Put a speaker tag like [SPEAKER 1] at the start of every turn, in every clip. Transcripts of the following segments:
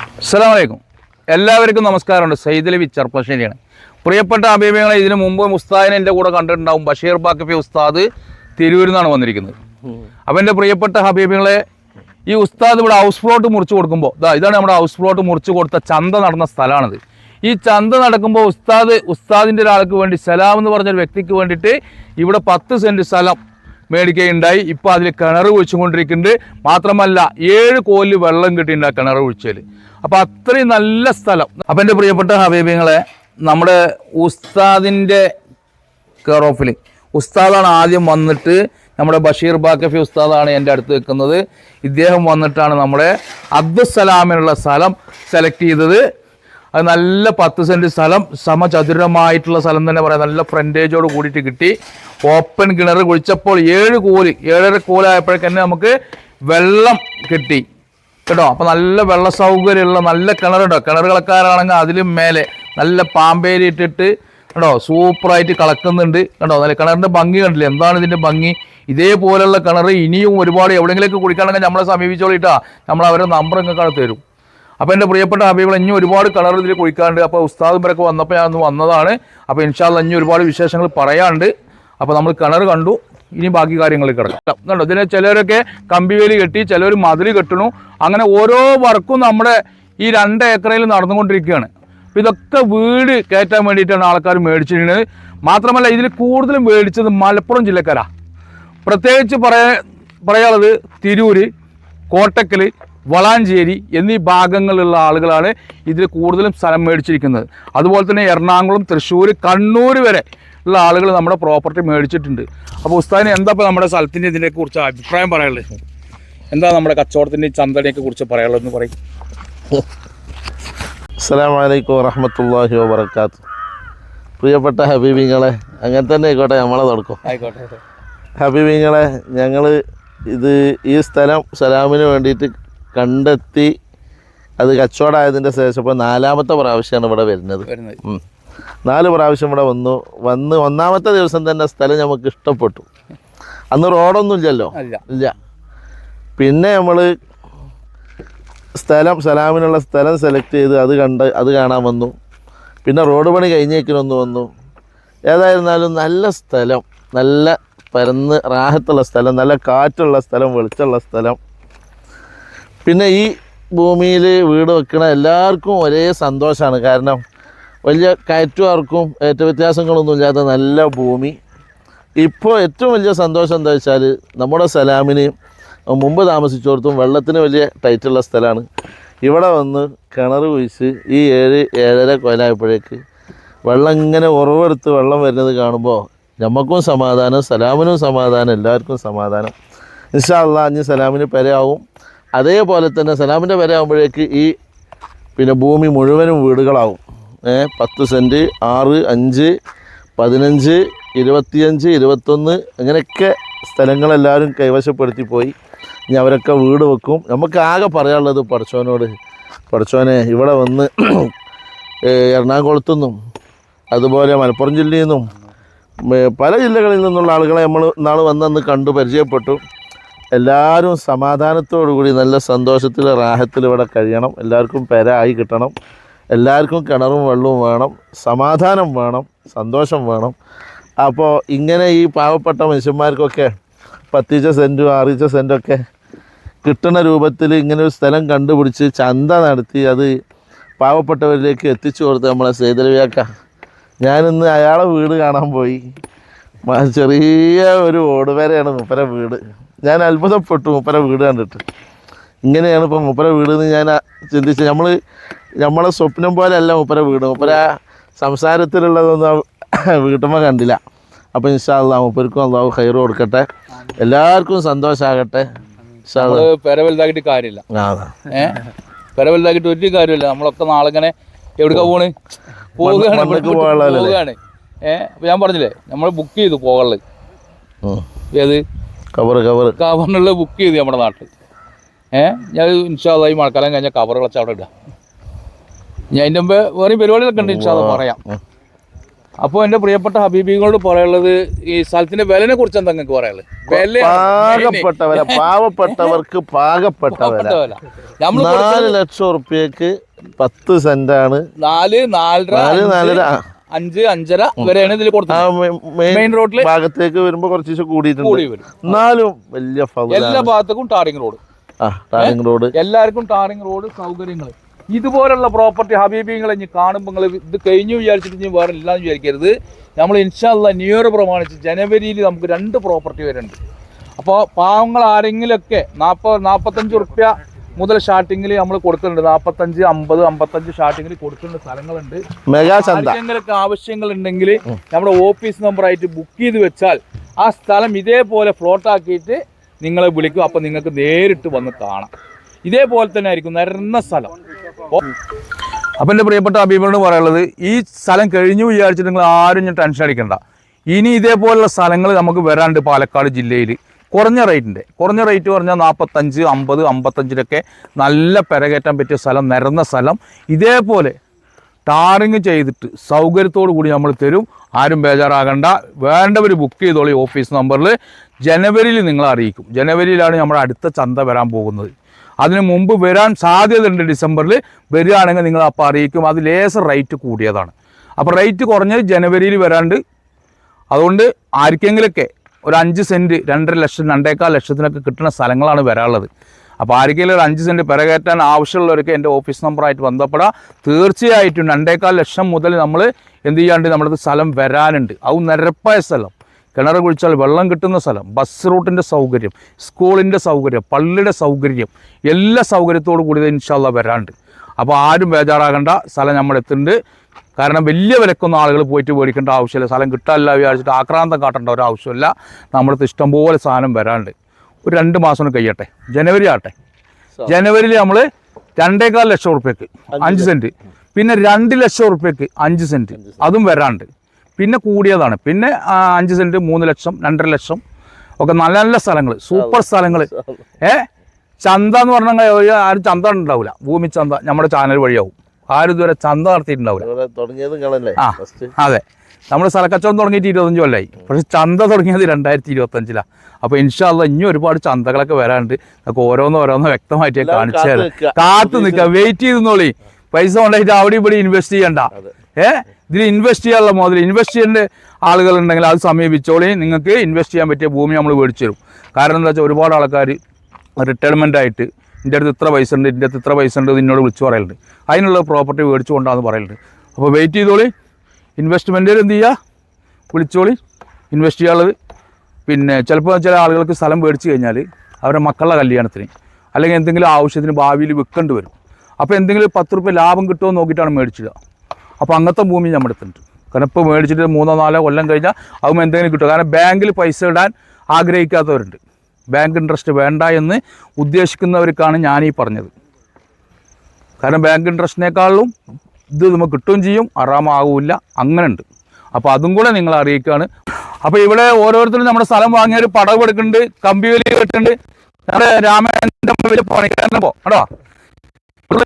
[SPEAKER 1] അസ്സലാമലൈക്കും. എല്ലാവർക്കും നമസ്കാരമുണ്ട്. സൈദലവി ചെർപ്പശ്ശേരിയാണ് പ്രിയപ്പെട്ട അഭിമുഖങ്ങളെ ഇതിനു മുമ്പ് മുസ്താദിനെ എന്റെ കൂടെ കണ്ടിട്ടുണ്ടാവും. ബഷീർ ബാക്കഫി ഉസ്താദ് തിരൂരിൽ നിന്നാണ് വന്നിരിക്കുന്നത്. അപ്പം എന്റെ പ്രിയപ്പെട്ട ഹബീബികളെ ഈ ഉസ്താദ് ഇവിടെ ഹൗസ് പ്ലോട്ട് മുറിച്ച് കൊടുക്കുമ്പോൾ ഇതാ ഇതാണ് നമ്മുടെ ഹൗസ് പ്ലോട്ട് മുറിച്ച് കൊടുത്ത ചന്ത നടന്ന സ്ഥലമാണിത്. ഈ ചന്ത നടക്കുമ്പോൾ ഉസ്താദ് ഉസ്താദിന്റെ ഒരാൾക്ക് വേണ്ടി സലാം എന്ന് പറഞ്ഞൊരു വ്യക്തിക്ക് വേണ്ടിയിട്ട് ഇവിടെ പത്ത് സെന്റ് സ്ഥലം മേടിക്കുകയുണ്ടായി. ഇപ്പോൾ അതിൽ കിണർ കുഴിച്ചുകൊണ്ടിരിക്കുന്നുണ്ട്. മാത്രമല്ല ഏഴ് കോൽ വെള്ളം കിട്ടിയിട്ടുണ്ട് ആ കിണർ കുഴിച്ചതിൽ. അപ്പോൾ അത്രയും നല്ല സ്ഥലം. അപ്പം എന്റെ പ്രിയപ്പെട്ട ഹബീബിങ്ങളെ നമ്മുടെ ഉസ്താദിന്റെ കെയർ ഓഫിൽ ഉസ്താദാണ് ആദ്യം വന്നിട്ട് നമ്മുടെ ബഷീർ ബാക്കഫി ഉസ്താദാണ് എന്റെ അടുത്ത് നിൽക്കുന്നത്. ഇദ്ദേഹം വന്നിട്ടാണ് നമ്മുടെ അബ്ദുസലാമിനുള്ള സ്ഥലം സെലക്ട് ചെയ്തത്. അത് നല്ല പത്ത് സെന്റ് സ്ഥലം സമചതുരമായിട്ടുള്ള സ്ഥലം തന്നെ പറയാം. നല്ല ഫ്രണ്ടേജോട് കൂടിയിട്ട് കിട്ടി. ഓപ്പൺ കിണർ കുഴിച്ചപ്പോൾ ഏഴ് കോൽ ഏഴര കോലായപ്പോഴേക്ക് തന്നെ നമുക്ക് വെള്ളം കിട്ടി. കേട്ടോ? അപ്പോൾ നല്ല വെള്ള സൗകര്യമുള്ള നല്ല കിണറുണ്ടോ. കിണർ കളക്കാരാണെങ്കിൽ അതിലും മേലെ നല്ല പാമ്പേരി ഇട്ടിട്ട് കേട്ടോ? സൂപ്പറായിട്ട് കളക്കുന്നുണ്ട്. കേട്ടോ? നല്ല കിണറിന്റെ ഭംഗി കണ്ടില്ലേ? എന്താണ് ഇതിന്റെ ഭംഗി? ഇതേപോലെയുള്ള കിണർ ഇനിയും ഒരുപാട് എവിടെയെങ്കിലേക്ക് കുടിക്കണമെങ്കിൽ നമ്മളെ സമീപിച്ചോളിട്ടാ നമ്മൾ അവരുടെ നമ്പർ നിങ്ങൾക്ക് തരും. അപ്പോൾ എന്റെ പ്രിയപ്പെട്ട ഹബീബിൾ ഇനി ഒരുപാട് കളർ ഇതിൽ കുഴിക്കാണ്ട് അപ്പോൾ ഉസ്താദ് ഇവരൊക്കെ വന്നപ്പോൾ ഞാൻ വന്നതാണ്. അപ്പോൾ ഇൻഷാല്ല ഇനി ഒരുപാട് വിശേഷങ്ങൾ പറയാണ്ട് അപ്പോൾ നമ്മൾ കിണർ കണ്ടു. ഇനി ബാക്കി കാര്യങ്ങൾ കിടക്കാം. കണ്ടോ? ഇതിനെ ചിലരൊക്കെ കമ്പിവേലി കെട്ടി ചിലർ മതിൽ കെട്ടണു. അങ്ങനെ ഓരോ വർക്കും നമ്മുടെ ഈ രണ്ട് ഏക്കറയിൽ നടന്നുകൊണ്ടിരിക്കുകയാണ്. ഇതൊക്കെ വീട് കയറ്റാൻ വേണ്ടിയിട്ടാണ് ആൾക്കാർ മേടിച്ചിരിക്കുന്നത്. മാത്രമല്ല ഇതിൽ കൂടുതലും മേടിച്ചത് മലപ്പുറം ജില്ലക്കാരാ. പ്രത്യേകിച്ച് പറയാ പറയാനുള്ളത് തിരൂര് കോട്ടക്കൽ വളാഞ്ചേരി എന്നീ ഭാഗങ്ങളിലുള്ള ആളുകളാണ് ഇതിൽ കൂടുതലും സ്ഥലം മേടിച്ചിരിക്കുന്നത്. അതുപോലെ തന്നെ എറണാകുളം തൃശ്ശൂർ കണ്ണൂർ വരെ ഉള്ള ആളുകൾ നമ്മുടെ പ്രോപ്പർട്ടി മേടിച്ചിട്ടുണ്ട്. അപ്പോൾ ഉസ്താദിന് എന്താ ഇപ്പോൾ നമ്മുടെ സ്ഥലത്തിന്റെ ഇതിനെ കുറിച്ച് അഭിപ്രായം പറയാനുള്ളത്? എന്താ നമ്മുടെ കച്ചവടത്തിന്റെ ചന്തനെയൊക്കെ കുറിച്ച് പറയാനുള്ളതെന്ന് പറയും.
[SPEAKER 2] അസ്സാം വലൈക്കും വറഹമത്തല്ലാഹി വബർക്കാത്തു പ്രിയപ്പെട്ട ഹബീബിങ്ങളെ അങ്ങനെ തന്നെ ആയിക്കോട്ടെ നമ്മളെ തുടക്കം
[SPEAKER 1] ആയിക്കോട്ടെ.
[SPEAKER 2] ഹബീബിങ്ങളെ ഞങ്ങൾ ഇത് ഈ സ്ഥലം സലാമിന് വേണ്ടിയിട്ട് കണ്ടെത്തി അത് കച്ചവടമായതിന്റെ ശേഷം ഇപ്പോൾ നാലാമത്തെ പ്രാവശ്യമാണ് ഇവിടെ വരുന്നത്.
[SPEAKER 1] വരുന്നത്.
[SPEAKER 2] നാല് പ്രാവശ്യം ഇവിടെ വന്നു. വന്ന് ഒന്നാമത്തെ ദിവസം തന്നെ സ്ഥലം നമുക്ക് ഇഷ്ടപ്പെട്ടു. അന്ന് റോഡൊന്നും ഇല്ലല്ലോ? ഇല്ല. പിന്നെ നമ്മൾ സ്ഥലം സലാമിനുള്ള സ്ഥലം സെലക്ട് ചെയ്ത് അത് കണ്ട് അത് കാണാൻ വന്നു. പിന്നെ റോഡ് പണി കഴിഞ്ഞേക്കിനൊന്ന് വന്നു. ഏതായിരുന്നാലും നല്ല സ്ഥലം നല്ല പരന്ന് റാഹത്തുള്ള സ്ഥലം നല്ല കാറ്റുള്ള സ്ഥലം വെളിച്ചമുള്ള സ്ഥലം. പിന്നെ ഈ ഭൂമിയിൽ വീട് വെക്കണ എല്ലാവർക്കും ഒരേ സന്തോഷമാണ് കാരണം വലിയ കയറ്റുകാർക്കും ഏറ്റ വ്യത്യാസങ്ങളൊന്നും ഇല്ലാത്ത നല്ല ഭൂമി. ഇപ്പോൾ ഏറ്റവും വലിയ സന്തോഷം എന്താ വെച്ചാൽ നമ്മുടെ സലാമിന് മുമ്പ് താമസിച്ചോർത്തും വെള്ളത്തിന് വലിയ ടൈറ്റുള്ള സ്ഥലമാണ് ഇവിടെ വന്ന് കിണർ കുഴിച്ച് ഈ ഏഴ് ഏഴര കൊലായപ്പോഴേക്ക് വെള്ളം ഇങ്ങനെ ഉറവെടുത്ത് വെള്ളം വരുന്നത് കാണുമ്പോൾ നമുക്കും സമാധാനം സലാമിനും സമാധാനം എല്ലാവർക്കും സമാധാനം. ഇൻഷാ അള്ളാ അഞ്ഞ് സലാമിന് പെരയാവും. അതേപോലെ തന്നെ സലാമിന്റെ പെരയാകുമ്പോഴേക്ക് ഈ പിന്നെ ഭൂമി മുഴുവനും വീടുകളാവും. പത്ത് സെന്റ് ആറ് അഞ്ച് പതിനഞ്ച് ഇരുപത്തിയഞ്ച് ഇരുപത്തൊന്ന് അങ്ങനെയൊക്കെ സ്ഥലങ്ങളെല്ലാവരും കൈവശപ്പെടുത്തി പോയി. ഇനി അവരൊക്കെ വീട് വെക്കും. നമുക്ക് ആകെ പറയാനുള്ളത് പഠിച്ചോനോട് പഠിച്ചോനെ ഇവിടെ വന്ന് എറണാകുളത്തു നിന്നും അതുപോലെ മലപ്പുറം ജില്ലയിൽ നിന്നും പല ജില്ലകളിൽ നിന്നുള്ള ആളുകളെ നമ്മൾ നാൾ വന്നന്ന് കണ്ടു പരിചയപ്പെട്ടു. എല്ലാവരും സമാധാനത്തോടു കൂടി നല്ല സന്തോഷത്തിൽ റാഹത്തിൽ ഇവിടെ കഴിയണം. എല്ലാവർക്കും പെര ആയി കിട്ടണം. എല്ലാവർക്കും കിണറും വെള്ളവും വേണം സമാധാനം വേണം സന്തോഷം വേണം. അപ്പോൾ ഇങ്ങനെ ഈ പാവപ്പെട്ട മനുഷ്യന്മാർക്കൊക്കെ പത്തിച്ച സെന്റും ആറിച്ച സെന്റൊക്കെ കിട്ടുന്ന രൂപത്തിൽ ഇങ്ങനെ ഒരു സ്ഥലം കണ്ടുപിടിച്ച് ചന്ത നടത്തി അത് പാവപ്പെട്ടവരിലേക്ക് എത്തിച്ചു കൊടുത്ത് നമ്മളെ സേതരവിയാക്ക ഞാനിന്ന് അയാളെ വീട് കാണാൻ പോയി. ചെറിയ ഒരു ഓടുവരെയാണ് മുപ്പര വീട്. ഞാൻ അത്ഭുതപ്പെട്ടു മുപ്പര വീട് കണ്ടിട്ട്. ഇങ്ങനെയാണ് ഇപ്പം മുപ്പര വീട് എന്ന് ഞാൻ ചിന്തിച്ച് നമ്മൾ നമ്മളെ സ്വപ്നം പോലെ അല്ല മുപ്പര വീട്. മൂപ്പര സംസാരത്തിലുള്ളതൊന്നും വീട്ടമ്മ കണ്ടില്ല. അപ്പോൾ ഇൻഷാ മൂപ്പർക്കും അള്ളാഹു ഹൈറ് കൊടുക്കട്ടെ. എല്ലാവർക്കും സന്തോഷമാകട്ടെ
[SPEAKER 1] പെരവലുതാക്കിട്ട് പെര വലുതാക്കിയിട്ട് കാര്യമില്ല.
[SPEAKER 2] പെരവലുതാക്കിട്ട്
[SPEAKER 1] ഏഹ് പെര വലുതാക്കിയിട്ട് ഒരു കാര്യമില്ല. നമ്മളൊക്കെ നാളെങ്ങനെ ഇങ്ങനെ എവിടേക്കാ പോണ്? പോവുകയാണ്. പോവുകയാണ്. ഏഹ് ഞാൻ പറഞ്ഞില്ലേ നമ്മൾ ബുക്ക് ചെയ്തു
[SPEAKER 2] പോകൾ.
[SPEAKER 1] ഏത്?
[SPEAKER 2] കവർ കവർ
[SPEAKER 1] കവറിനുള്ള ബുക്ക് ചെയ്തു നമ്മുടെ നാട്ടിൽ ഏഹ് ഞാൻ ഇൻഷാല്ല ഈ മഴക്കാലം കഴിഞ്ഞാൽ കവറുകളൊക്കെ അവിടെ ഇടാം. ഞാൻ അതിന്റെ മുമ്പ് വേറെ പരിപാടികളൊക്കെ ഉണ്ട് അത് പറയാം.
[SPEAKER 2] അപ്പൊ
[SPEAKER 1] അപ്പോൾ എന്റെ പ്രിയപ്പെട്ട ഹബീബികളോട് പറയാനുള്ളത് ഈ സ്ഥലത്തിന്റെ വിലനെ കുറിച്ച് എന്താ നിങ്ങൾക്ക് പറയാനുള്ളത്. വില
[SPEAKER 2] പാകപ്പെട്ട വില പാവപ്പെട്ടവർക്ക് പാകപ്പെട്ട വില.
[SPEAKER 1] നമ്മൾ
[SPEAKER 2] നാല് ലക്ഷം ഉറുപ്പ്യക്ക് പത്ത് സെന്റാണ്.
[SPEAKER 1] നാല് നാലര
[SPEAKER 2] നാല് നാലര
[SPEAKER 1] അഞ്ച് അഞ്ചര വരെയാണ് ഇതിൽ കൊടുത്തത്
[SPEAKER 2] മെയിൻ
[SPEAKER 1] റോഡിൽ
[SPEAKER 2] ഭാഗത്തേക്ക് വരുമ്പോ കുറച്ച് കൂടിയിട്ടുണ്ട്. എന്നാലും വലിയ
[SPEAKER 1] എല്ലാ ഭാഗത്തേക്കും ടാറിംഗ് റോഡ്.
[SPEAKER 2] ആ ടാറിംഗ് റോഡ്.
[SPEAKER 1] എല്ലാവർക്കും ടാറിംഗ് റോഡ് സൗകര്യങ്ങൾ ഇതുപോലുള്ള പ്രോപ്പർട്ടി ഹബീബിങ്ങളെ ഇനി കാണുമ്പോൾ നിങ്ങൾ ഇത് കഴിഞ്ഞു വിചാരിച്ചിട്ട് ഇനി വേറെ ഇല്ലാന്ന് വിചാരിക്കരുത്. നമ്മൾ ഇൻഷാല്ല ന്യൂ ഇയർ പ്രമാണിച്ച് ജനുവരിയിൽ നമുക്ക് രണ്ട് പ്രോപ്പർട്ടി വരുന്നുണ്ട്. അപ്പോൾ പാവങ്ങൾ ആരെങ്കിലുമൊക്കെ നാൽപ്പത് നാൽപ്പത്തഞ്ച് റുപ്യ മുതൽ സ്റ്റാർട്ടിങ്ങിൽ നമ്മൾ കൊടുക്കുന്നുണ്ട്. നാൽപ്പത്തഞ്ച് അമ്പത് അമ്പത്തഞ്ച് സ്റ്റാർട്ടിങ്ങിൽ കൊടുക്കുന്നുണ്ട് സ്ഥലങ്ങളുണ്ട്. ആർക്കെങ്കിലൊക്കെ ആവശ്യങ്ങൾ ഉണ്ടെങ്കിൽ നമ്മുടെ ഓഫീസ് നമ്പറായിട്ട് ബുക്ക് ചെയ്ത് വെച്ചാൽ ആ സ്ഥലം ഇതേപോലെ ഫ്ലോട്ടാക്കിയിട്ട് നിങ്ങളെ വിളിക്കും. അപ്പം നിങ്ങൾക്ക് നേരിട്ട് വന്ന് കാണാം. ഇതേപോലെ തന്നെ ആയിരിക്കും നിരന്ന സ്ഥലം. അപ്പം എന്റെ പ്രിയപ്പെട്ട അഭിപ്രായം പറയാനുള്ളത് ഈ സ്ഥലം കഴിഞ്ഞു വിചാരിച്ചിട്ട് നിങ്ങൾ ആരും ഞാൻ ടെൻഷൻ അടിക്കണ്ട. ഇനി ഇതേപോലുള്ള സ്ഥലങ്ങൾ നമുക്ക് വരാണ്ട് പാലക്കാട് ജില്ലയിൽ കുറഞ്ഞ റേറ്റിന്റെ കുറഞ്ഞ റേറ്റ് പറഞ്ഞാൽ നാൽപ്പത്തഞ്ച് അമ്പത് അമ്പത്തഞ്ചിലൊക്കെ നല്ല പെരകയറ്റാൻ പറ്റിയ സ്ഥലം നിരന്ന സ്ഥലം. ഇതേപോലെ ടാറിങ് ചെയ്തിട്ട് സൗകര്യത്തോടു കൂടി നമ്മൾ തരും. ആരും ബേജാറാകണ്ട. വേണ്ടവർ ബുക്ക് ചെയ്തോളി ഓഫീസ് നമ്പറിൽ ജനുവരിയിൽ നിങ്ങളെ അറിയിക്കും. ജനുവരിയിലാണ് നമ്മുടെ അടുത്ത ചന്ത വരാൻ പോകുന്നത്. അതിന് മുമ്പ് വരാൻ സാധ്യതയുണ്ട് ഡിസംബറിൽ വരികയാണെങ്കിൽ നിങ്ങൾ അപ്പോൾ അറിയിക്കും. അത് ലേസർ റേറ്റ് കൂടിയതാണ്. അപ്പോൾ റേറ്റ് കുറഞ്ഞത് ജനുവരിയിൽ വരാണ്ട്. അതുകൊണ്ട് ആർക്കെങ്കിലൊക്കെ ഒരു അഞ്ച് സെന്റ് രണ്ടര ലക്ഷം രണ്ടേക്കാൽ ലക്ഷത്തിനൊക്കെ കിട്ടുന്ന സ്ഥലങ്ങളാണ് വരാനുള്ളത്. അപ്പോൾ ആർക്കെങ്കിലും ഒരു അഞ്ച് സെന്റ് പിറകേറ്റാൻ ആവശ്യമുള്ളവർക്ക് എന്റെ ഓഫീസ് നമ്പറായിട്ട് ബന്ധപ്പെടാം. തീർച്ചയായിട്ടും രണ്ടേക്കാൽ ലക്ഷം മുതൽ നമ്മൾ എന്ത് ചെയ്യാണ്ട് നമ്മളത് സ്ഥലം വരാനുണ്ട്. അത് നിരപ്പായ സ്ഥലം. കിണർ കുഴിച്ചാൽ വെള്ളം കിട്ടുന്ന സ്ഥലം ബസ് റൂട്ടിന്റെ സൗകര്യം സ്കൂളിന്റെ സൗകര്യം പള്ളിയുടെ സൗകര്യം എല്ലാ സൗകര്യത്തോടു കൂടി ഇൻഷാല്ല വരാണ്ട് അപ്പോൾ ആരും ബേജാറാകേണ്ട സ്ഥലം നമ്മൾ എത്തുന്നുണ്ട്. കാരണം വലിയ വിലക്കൊന്നും ആളുകൾ പോയിട്ട് മേടിക്കേണ്ട ആവശ്യമില്ല. സ്ഥലം കിട്ടാനില്ല വിചാരിച്ചിട്ട് ആക്രാന്തം കാട്ടേണ്ട ഒരു ആവശ്യമില്ല. നമ്മുടെ ഇഷ്ടംപോലെ സാധനം വരാണ്ട് ഒരു രണ്ട് മാസം കഴിയട്ടെ. ജനുവരി ആട്ടെ ജനുവരിയിൽ നമ്മൾ രണ്ടേകാൽ ലക്ഷം ഉറുപ്പ്യക്ക് അഞ്ച് സെന്റ് പിന്നെ രണ്ട് ലക്ഷം ഉറുപ്പ്യക്ക് അഞ്ച് സെന്റ് അതും വരാണ്ട് പിന്നെ കൂടിയതാണ്. പിന്നെ അഞ്ച് സെന്റ് മൂന്ന് ലക്ഷം രണ്ടര ലക്ഷം ഒക്കെ നല്ല നല്ല സ്ഥലങ്ങൾ സൂപ്പർ സ്ഥലങ്ങൾ ഏ? ചന്ത എന്ന് പറഞ്ഞാൽ ആരും ചന്ത ഉണ്ടാവില്ല ഭൂമി ചന്ത നമ്മുടെ ചാനൽ വഴിയാവും. ആരും ഇതുവരെ ചന്ത നടത്തിയിട്ടുണ്ടാവില്ല ആ അതെ. നമ്മൾ സ്ഥലക്കച്ചവടം തുടങ്ങിയിട്ട് ഇരുപത്തഞ്ച് കൊല്ലമായി പക്ഷെ ചന്ത തുടങ്ങിയത് രണ്ടായിരത്തി ഇരുപത്തഞ്ചിലാണ് അപ്പോൾ ഇൻഷാല്ല ഇനി ഒരുപാട് ചന്തകളൊക്കെ വരാണ്ട് നമുക്ക് ഓരോന്ന് ഓരോന്ന് വ്യക്തമായിട്ട്
[SPEAKER 2] കാണിച്ചാൽ
[SPEAKER 1] കാണിച്ചു തരാം.
[SPEAKER 2] കാത്ത് നിൽക്കുക.
[SPEAKER 1] വെയിറ്റ് ചെയ്തെന്നോളി പൈസ കൊണ്ടായിട്ട് അവിടെ ഇവിടെ ഇൻവെസ്റ്റ് ചെയ്യണ്ട. ഏ? ഇതിൽ ഇൻവെസ്റ്റ് ചെയ്യാനുള്ള മുതൽ ഇൻവെസ്റ്റ് ചെയ്യേണ്ട ആളുകളുണ്ടെങ്കിൽ അത് സമീപിച്ചോളി. നിങ്ങൾക്ക് ഇൻവെസ്റ്റ് ചെയ്യാൻ പറ്റിയ ഭൂമി നമ്മൾ മേടിച്ചു തരും. കാരണം എന്താ വെച്ചാൽ ഒരുപാട് ആൾക്കാർ റിട്ടയർമെന്റ് ആയിട്ട് എന്റെ അടുത്ത് ഇത്ര പൈസ ഉണ്ട് എന്റെ അടുത്ത് ഇത്ര പൈസ ഉണ്ട് എന്നോട് വിളിച്ചു പറയലുണ്ട്. അതിനുള്ള പ്രോപ്പർട്ടി മേടിച്ചു കൊണ്ടാന്ന് പറയലുണ്ട്. അപ്പോൾ വെയിറ്റ് ചെയ്തോളി. ഇൻവെസ്റ്റ്മെന്റിൽ എന്ത് ചെയ്യുക വിളിച്ചോളി. ഇൻവെസ്റ്റ് ചെയ്യാനുള്ളത്. പിന്നെ ചിലപ്പോൾ ചില ആളുകൾക്ക് സ്ഥലം മേടിച്ച് കഴിഞ്ഞാൽ അവരുടെ മക്കളുടെ കല്യാണത്തിന് അല്ലെങ്കിൽ എന്തെങ്കിലും ആവശ്യത്തിന് ഭാവിയിൽ വിൽക്കേണ്ടി വരും. അപ്പോൾ എന്തെങ്കിലും പത്ത് റുപ്യ ലാഭം കിട്ടുമോ നോക്കിയിട്ടാണ് മേടിച്ചിടുക അപ്പോൾ അങ്ങനത്തെ ഭൂമി നമ്മുടെ അടുത്തുണ്ട് കാരണം ഇപ്പോൾ മേടിച്ചിട്ട് മൂന്നോ നാലോ കൊല്ലം കഴിഞ്ഞാൽ അതും എന്തെങ്കിലും കിട്ടും. കാരണം ബാങ്കിൽ പൈസ ഇടാൻ ആഗ്രഹിക്കാത്തവരുണ്ട്. ബാങ്ക് ഇൻട്രസ്റ്റ് വേണ്ട എന്ന് ഉദ്ദേശിക്കുന്നവർക്കാണ് ഞാനീ പറഞ്ഞത്. കാരണം ബാങ്ക് ഇൻട്രസ്റ്റിനേക്കാളും ഇത് നമുക്ക് കിട്ടുകയും ചെയ്യും അറാമാകില്ല അങ്ങനെ ഉണ്ട് അപ്പോൾ അതും കൂടെ നിങ്ങൾ അറിയിക്കുകയാണ്. അപ്പോൾ ഇവിടെ ഓരോരുത്തരും നമ്മുടെ സ്ഥലം വാങ്ങിയൊരു പടവ് എടുക്കുന്നുണ്ട് കമ്പി വലി കെട്ടുന്നുണ്ട് നമ്മുടെ രാമേന്ദ്രൻ വലിയ പണിക്കാരനെ പോ കേട്ടോ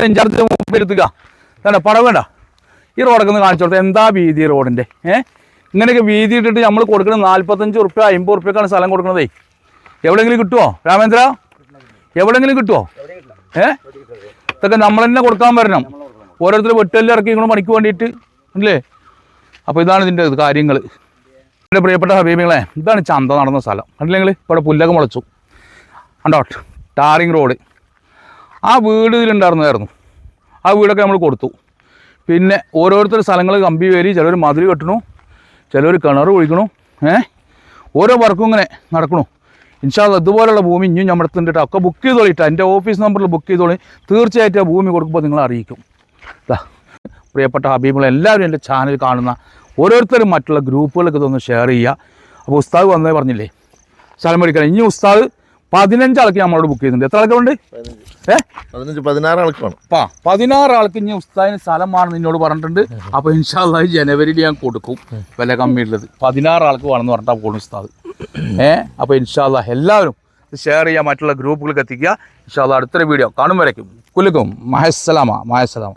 [SPEAKER 1] ഇൻചാർജ് മുമ്പ് കേട്ടോ പടവ് വേണ്ട ഈ റോഡൊക്കെ ഒന്ന് കാണിച്ചു എന്താ വീതി റോഡിന്റെ ഏഹ് ഇങ്ങനെയൊക്കെ വീതി ഇട്ടിട്ട് നമ്മൾ കൊടുക്കുന്നത് നാൽപ്പത്തഞ്ച് ഉറുപ്പ്യ അമ്പത് ഉറുപ്പ്യക്കാണ് സ്ഥലം കൊടുക്കുന്നതേ എവിടെയെങ്കിലും കിട്ടുമോ രാമേന്ദ്ര? എവിടെയെങ്കിലും കിട്ടുമോ ഏ? ഇതൊക്കെ നമ്മൾ തന്നെ കൊടുക്കാൻ വരണം. ഓരോരുത്തർ വെട്ടുകല്ല് ഇറക്കി ഇങ്ങനെ പണിക്ക് വേണ്ടിയിട്ട്. അല്ലേ? അപ്പോൾ ഇതാണ് ഇതിന്റെ കാര്യങ്ങൾ എന്റെ പ്രിയപ്പെട്ട ഹബീബികളെ ഇതാണ് ചന്ത നടന്ന സ്ഥലം. അല്ലെങ്കിൽ ഇവിടെ പുല്ലൊക്കെ മുളച്ചു. അണ്ടോട്ട് ടാറിങ് റോഡ്. ആ വീട് ഇതിലുണ്ടായിരുന്നതായിരുന്നു ആ വീടൊക്കെ നമ്മൾ കൊടുത്തു. പിന്നെ ഓരോരുത്തർ സ്ഥലങ്ങൾ കമ്പി വേരി ചിലർ മതിൽ കെട്ടണു ചിലർ കിണർ ഒഴിക്കണു ഏ? ഓരോ വർക്കും ഇങ്ങനെ നടക്കണു. ഇൻഷാല്ല ഇതുപോലുള്ള ഭൂമി ഇനിയും നമ്മുടെ അടുത്തുണ്ട് ഒക്കെ ബുക്ക് ചെയ്തോളിട്ടാ എന്റെ ഓഫീസ് നമ്പറിൽ ബുക്ക് ചെയ്തോളി. തീർച്ചയായിട്ടും ആ ഭൂമി കൊടുക്കുമ്പോൾ നിങ്ങൾ അറിയിക്കും. ദാ. പ്രിയപ്പെട്ട ഹബീബുകൾ എല്ലാവരും എന്റെ ചാനൽ കാണുന്ന ഓരോരുത്തരും മറ്റുള്ള ഗ്രൂപ്പുകളൊക്കെ ഇതൊന്ന് ഷെയർ ചെയ്യുക. അപ്പോൾ ഉസ്താദ് വന്നേ പറഞ്ഞില്ലേ? സ്ഥലം മേടിക്കണം ഇനി ഉസ്താദ് പതിനഞ്ച് ആൾക്ക് നമ്മളോട് ബുക്ക് ചെയ്തിട്ടുണ്ട്. എത്ര ആൾക്കുണ്ട്
[SPEAKER 2] പതിനാറ് ആൾക്ക്
[SPEAKER 1] പതിനാറ് ഇനി ഉസ്താദിന് സ്ഥലമാണ് നിന്നോട് പറഞ്ഞിട്ടുണ്ട്. അപ്പൊ ഇൻഷാല്ല ജനുവരിയിൽ ഞാൻ കൊടുക്കും. വില കമ്മിയുള്ളത്. പതിനാറ് ആൾക്ക് വേണമെന്ന് പറഞ്ഞാൽ പോകും ഉസ്താദ്. ഏഹ് അപ്പൊ ഇൻഷാല്ല എല്ലാവരും ഷെയർ ചെയ്യുക മറ്റുള്ള ഗ്രൂപ്പുകൾക്ക് എത്തിക്കുക. ഇൻഷാല്ല അടുത്തൊരു വീഡിയോ കാണും വരയ്ക്കും. കുലുക്കും മഹസ്സലാമ മഹസ്സലാമ